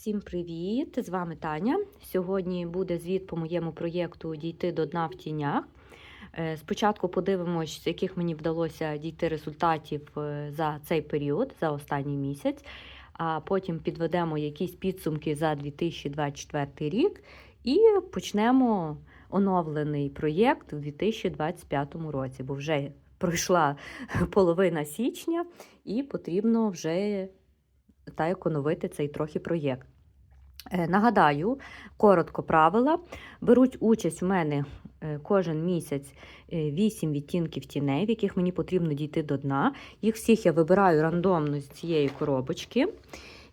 Всім привіт! З вами Таня. Сьогодні буде звіт по моєму проєкту Дійти до дна в тінях. Е, Спочатку подивимось, з яких мені вдалося дійти результатів е, за цей період, за останній місяць, а потім підведемо якісь підсумки за 2024 рік і почнемо оновлений проєкт у 2025 році, бо вже пройшла половина січня і потрібно вже та як оновити цей трохи проєкт. Е, Нагадаю, коротко правила. Беруть участь у мене е, кожен місяць 8 відтінків тіней, в яких мені потрібно дійти до дна. Їх всіх я вибираю рандомно з цієї коробочки.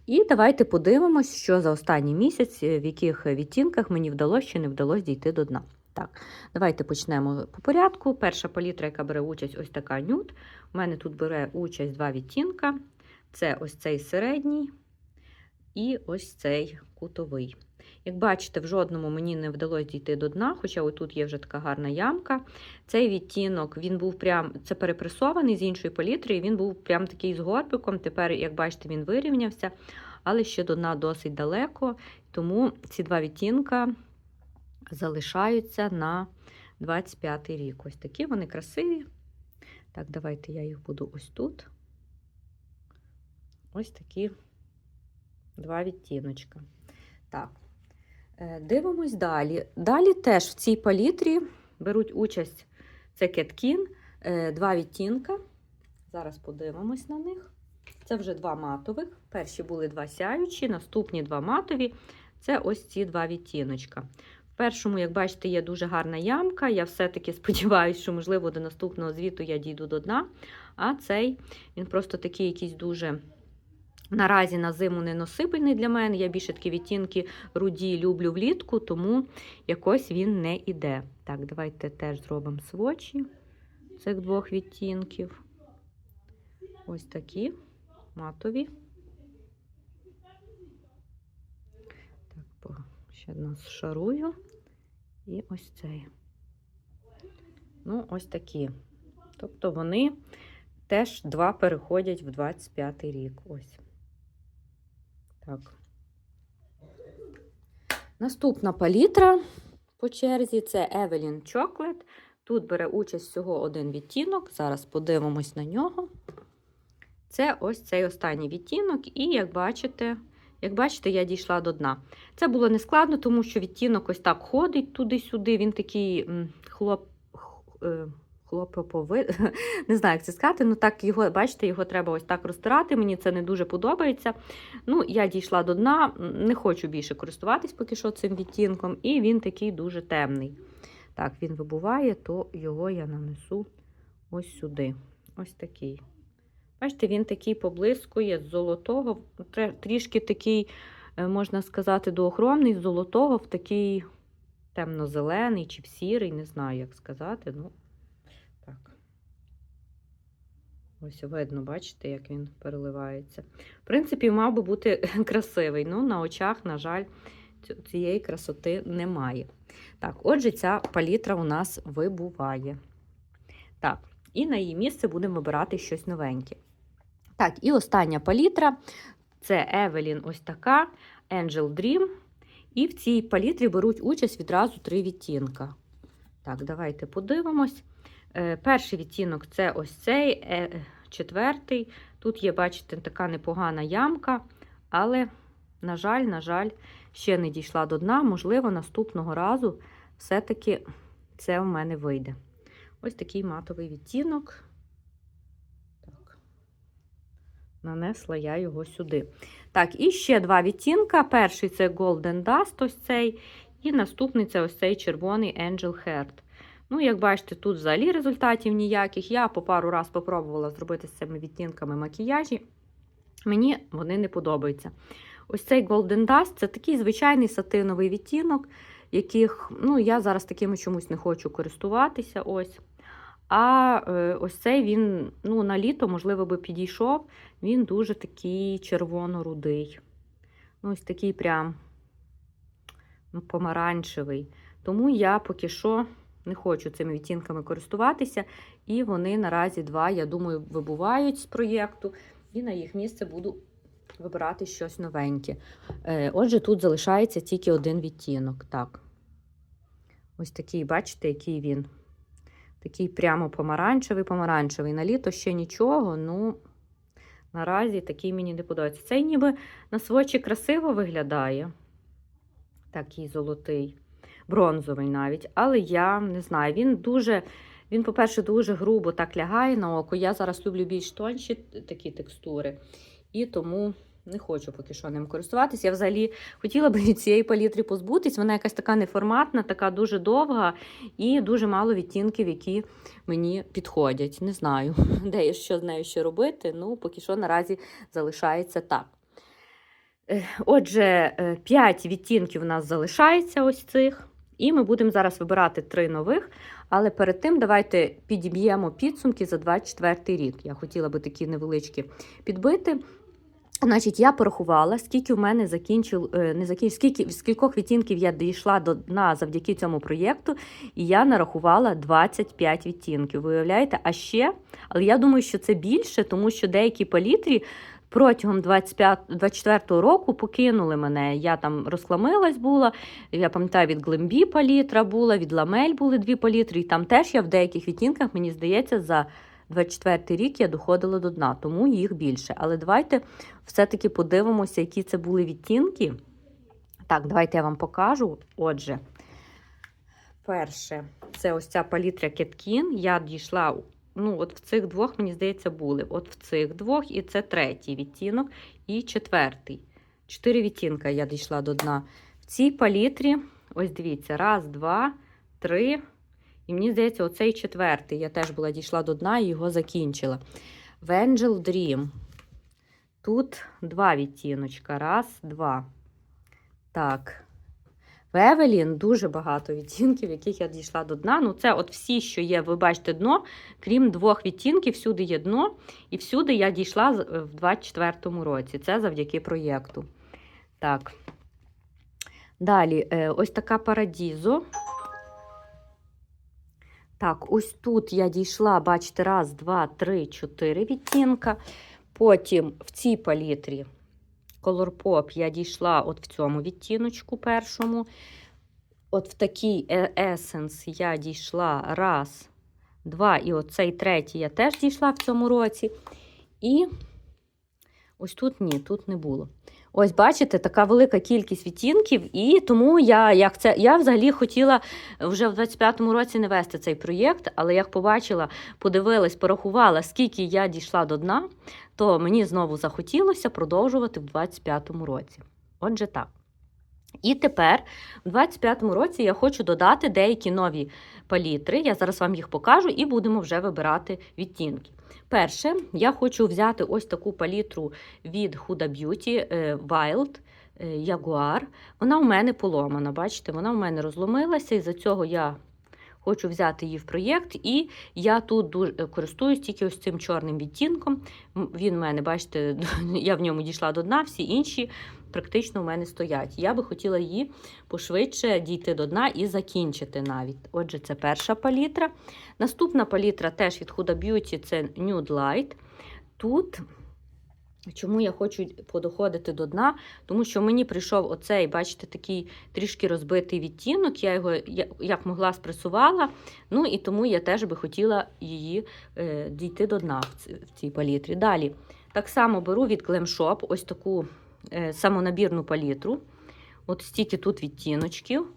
І давайте подивимось, що за останній місяць, е, в яких відтінках мені вдалося чи не вдалося дійти до дна. Так, давайте почнемо по порядку. Перша палітра, яка бере участь, ось така нюд. У мене тут бере участь два відтінка. Це ось цей середній і ось цей кутовий. Як бачите, в жодному мені не вдалося дійти до дна, хоча отут є вже така гарна ямка. Цей відтінок він був прям це перепресований з іншої палітри, і він був прям такий з горбиком. Тепер, як бачите, він вирівнявся, але ще до дна досить далеко. Тому ці два відтінка залишаються на 25 й рік. Ось такі вони красиві. Так, давайте я їх буду ось тут. Ось такі два відтіночка. Так, е, дивимось далі. Далі теж в цій палітрі беруть участь це кеткін, е, два відтінка. Зараз подивимось на них. Це вже два матових. Перші були два сяючі, наступні два матові. Це ось ці два відтіночка. В першому, як бачите, є дуже гарна ямка. Я все-таки сподіваюся, що, можливо, до наступного звіту я дійду до дна. А цей він просто такий якийсь дуже. Наразі на зиму не носибельний для мене. Я більше такі відтінки руді люблю влітку, тому якось він не іде. Так, давайте теж зробимо свочі цих двох відтінків. Ось такі матові. Так, ще нас шарую. І ось цей. Ну, ось такі. Тобто вони теж два переходять в 25 рік. Ось. Так. Наступна палітра по черзі це Evelyn Chocolate. Тут бере участь всього один відтінок. Зараз подивимось на нього. Це ось цей останній відтінок, і як бачите, як бачите, я дійшла до дна. Це було нескладно, тому що відтінок ось так ходить туди-сюди. Він такий хлоп. Хлопопови, не знаю, як це сказати, ну так його, бачите, його треба ось так розтирати. Мені це не дуже подобається. Ну, я дійшла до дна, не хочу більше користуватись поки що цим відтінком, і він такий дуже темний. Так, він вибуває, то його я нанесу ось сюди. Ось такий. Бачите, він такий поблискує з золотого, трішки такий, е, можна сказати, доохромний, з золотого в такий темно-зелений чи в сірий, не знаю, як сказати. Ну, так. Ось видно, бачите, як він переливається. В принципі, мав би бути красивий. Ну, на очах, на жаль, цієї красоти немає. Так, отже, ця палітра у нас вибуває. Так, і на її місце будемо вибирати щось новеньке. Так, і остання палітра це Evelyn ось така, Angel Dream. І в цій палітрі беруть участь відразу три відтінка. Так, давайте подивимось. Е, Перший відтінок це ось цей, е, четвертий. Тут є, бачите, така непогана ямка, але, на жаль, на жаль, ще не дійшла до дна. Можливо, наступного разу все-таки це в мене вийде. Ось такий матовий відтінок. Так. Нанесла я його сюди. Так, і ще два відтінка. Перший це Golden Dust, ось цей, і наступний це ось цей червоний Angel Heart. Ну, як бачите, тут взагалі результатів ніяких. Я по пару раз спробувала зробити з цими відтінками макіяжі. Мені вони не подобаються. Ось цей Golden Dust це такий звичайний сатиновий відтінок, яких ну, я зараз такими чомусь не хочу користуватися. ось. А е, ось цей він ну, на літо, можливо, би підійшов. Він дуже такий червоно-рудий. Ну, ось такий прям ну, помаранчевий. Тому я поки що не хочу цими відтінками користуватися. І вони наразі два, я думаю, вибувають з проєкту. І на їх місце буду вибирати щось новеньке. Е, Отже, тут залишається тільки один відтінок. Так. Ось такий, бачите, який він. Такий прямо помаранчевий, помаранчевий. На літо ще нічого, ну наразі такий мені не подобається. Цей ніби на свочі красиво виглядає. Такий золотий, бронзовий навіть. Але я не знаю, він дуже, він, по-перше, дуже грубо так лягає на око. Я зараз люблю більш тонші такі текстури. І тому не хочу поки що ним користуватися. Я взагалі хотіла б від цієї палітри позбутись. Вона якась така неформатна, така дуже довга і дуже мало відтінків, які мені підходять. Не знаю, де і що з нею ще робити. Ну, поки що наразі залишається так. Е, Отже, 5 відтінків у нас залишається ось цих. І ми будемо зараз вибирати три нових. Але перед тим давайте підіб'ємо підсумки за 24 рік. Я хотіла би такі невеличкі підбити. Значить, я порахувала, скільки в мене закінчив, е, не закінчив, скільки з кількох відтінків я дійшла до дна завдяки цьому проєкту, і я нарахувала 25 відтінків. Ви уявляєте? А ще, але я думаю, що це більше, тому що деякі палітрі протягом 25, 24 року покинули мене. Я там розкламилась була. Я пам'ятаю, від Глембі палітра була, від Ламель були дві палітри, і там теж я в деяких відтінках, мені здається, за 24 рік я доходила до дна, тому їх більше. Але давайте все-таки подивимося, які це були відтінки. Так, давайте я вам покажу. Отже, перше, це ось ця палітра Кеткін. Я дійшла, ну, от в цих двох, мені здається, були. От в цих двох, і це третій відтінок, і четвертий. Чотири відтінка я дійшла до дна. В цій палітрі, ось дивіться, раз, два, три. І мені здається, оцей четвертий. Я теж була дійшла до дна і його закінчила. В Angel Dream. Тут два відтіночка. Раз, два. Так. В Евелін дуже багато відтінків, яких я дійшла до дна. Ну, це от всі, що є, ви бачите, дно, крім двох відтінків, всюди є дно. І всюди я дійшла в 24-му році. Це завдяки проєкту. Так. Далі, е, ось така Парадізо. Так, ось тут я дійшла, бачите, раз, два, три, чотири відтінка. Потім в цій палітрі Color Pop я дійшла от в цьому відтіночку першому. От в такій Essence я дійшла раз, два, і оцей третій я теж дійшла в цьому році. І ось тут ні, тут не було. Ось, бачите, така велика кількість відтінків, і тому я як це, я взагалі хотіла вже в 25-му році не вести цей проєкт, але як побачила, подивилась, порахувала, скільки я дійшла до дна, то мені знову захотілося продовжувати в 25-му році. Отже, так. І тепер, у 25-му році, я хочу додати деякі нові палітри. Я зараз вам їх покажу і будемо вже вибирати відтінки. Перше, я хочу взяти ось таку палітру від Huda Beauty е, Wild е, Jaguar. Вона у мене поломана. Бачите, вона у мене розломилася, і за цього я хочу взяти її в проєкт. І я тут дуже користуюсь тільки ось цим чорним відтінком. Він у мене, бачите, я в ньому дійшла до дна, всі інші практично у мене стоять. Я би хотіла її пошвидше дійти до дна і закінчити навіть. Отже, це перша палітра. Наступна палітра теж від Huda Beauty це Nude Light. Тут. Чому я хочу подоходити до дна? Тому що мені прийшов оцей, бачите, такий трішки розбитий відтінок. Я його як могла спресувала. Ну і тому я теж би хотіла її е, дійти до дна в цій палітрі. Далі, так само беру від Glam Shop ось таку е, самонабірну палітру. От стільки тут відтіночків.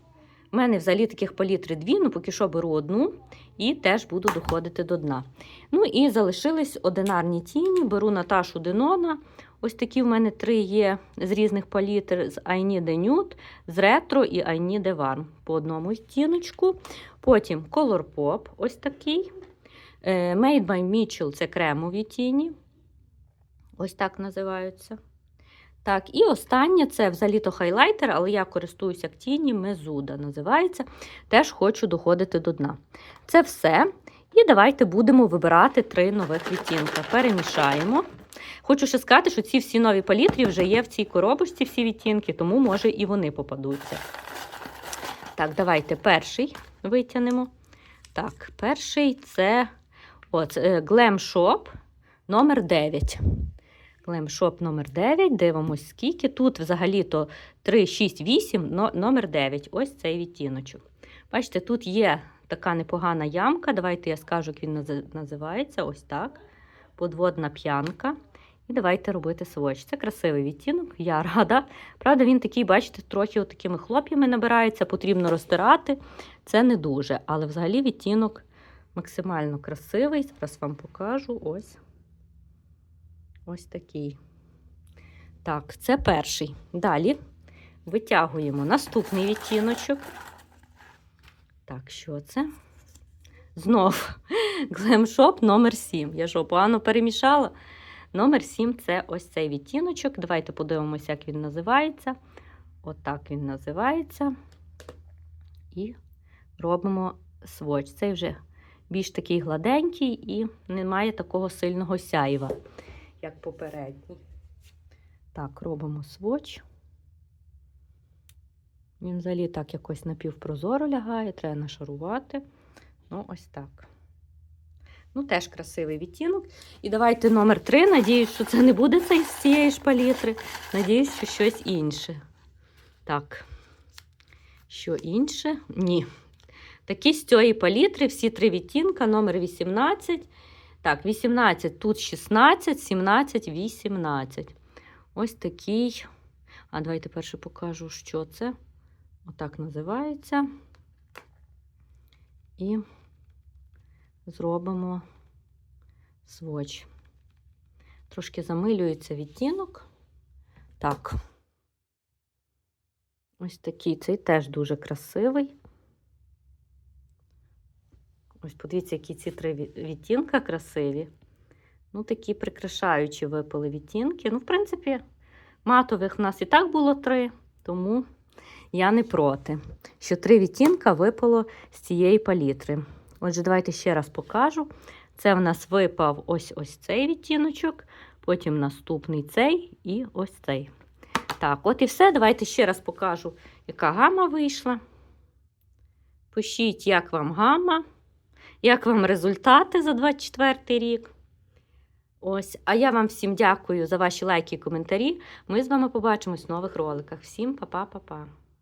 У мене взагалі таких палітри дві, ну поки що беру одну і теж буду доходити до дна. Ну і залишились одинарні тіні. Беру Наташу Денона. Ось такі в мене три є з різних палітр: з I Need a з ретро і I Need a по одному відтіночку. Потім Color Pop, ось такий. Е, Made by Mitchell це кремові тіні. Ось так називаються. Так, і останнє це взагалі-то хайлайтер, але я користуюся тіні, мезуда називається. Теж хочу доходити до дна. Це все. І давайте будемо вибирати три нових відтінка. Перемішаємо. Хочу ще сказати, що ці всі нові палітрі вже є в цій коробочці, всі відтінки, тому, може, і вони попадуться. Так, давайте перший витягнемо. Так, перший це от, Glam Shop номер 9. Глемшоп номер 9. Дивимось, скільки. Тут взагалі-то 3, 6, 8, номер 9. Ось цей відтіночок. Бачите, тут є така непогана ямка. Давайте я скажу, як він називається. Ось так. Подводна п'янка. І давайте робити сводч. Це красивий відтінок, я рада. Правда, він такий, бачите, трохи такими хлоп'ями набирається, потрібно розтирати. Це не дуже, але взагалі відтінок максимально красивий. Зараз вам покажу. Ось. Ось такий. Так, це перший. Далі витягуємо наступний відтіночок. Так, що це? Знов Glam номер 7. Я що, погано перемішала? Номер 7 це ось цей відтіночок. Давайте подивимося, як він називається. Отак він називається. І робимо сводч. Цей вже більш такий гладенький і не має такого сильного сяйва, як попередній. Так, робимо сводч. Він взагалі так якось напівпрозоро лягає, треба нашарувати. Ну, ось так. Ну, теж красивий відтінок. І давайте номер 3. Надіюсь, що це не буде цей з цієї ж палітри. Надіюсь, що щось інше. Так. Що інше? Ні. Такі з цієї палітри, всі три відтінка, номер 18. Так, 18, тут 16, 17, 18. Ось такий. А давайте перше покажу, що це. Отак називається. І зробимо сводч. Трошки замилюється відтінок. Так. Ось такий. Цей теж дуже красивий. Ось подивіться, які ці три ві- відтінка красиві. Ну, такі прикрашаючі випали відтінки. Ну, в принципі, матових в нас і так було три, тому я не проти, що три відтінка випало з цієї палітри. Отже, давайте ще раз покажу. Це в нас випав ось ось цей відтіночок, потім наступний цей і ось цей. Так, от і все. Давайте ще раз покажу, яка гама вийшла. Пишіть, як вам гама, як вам результати за 24 рік. Ось, а я вам всім дякую за ваші лайки і коментарі. Ми з вами побачимось в нових роликах. Всім па-па-па-па.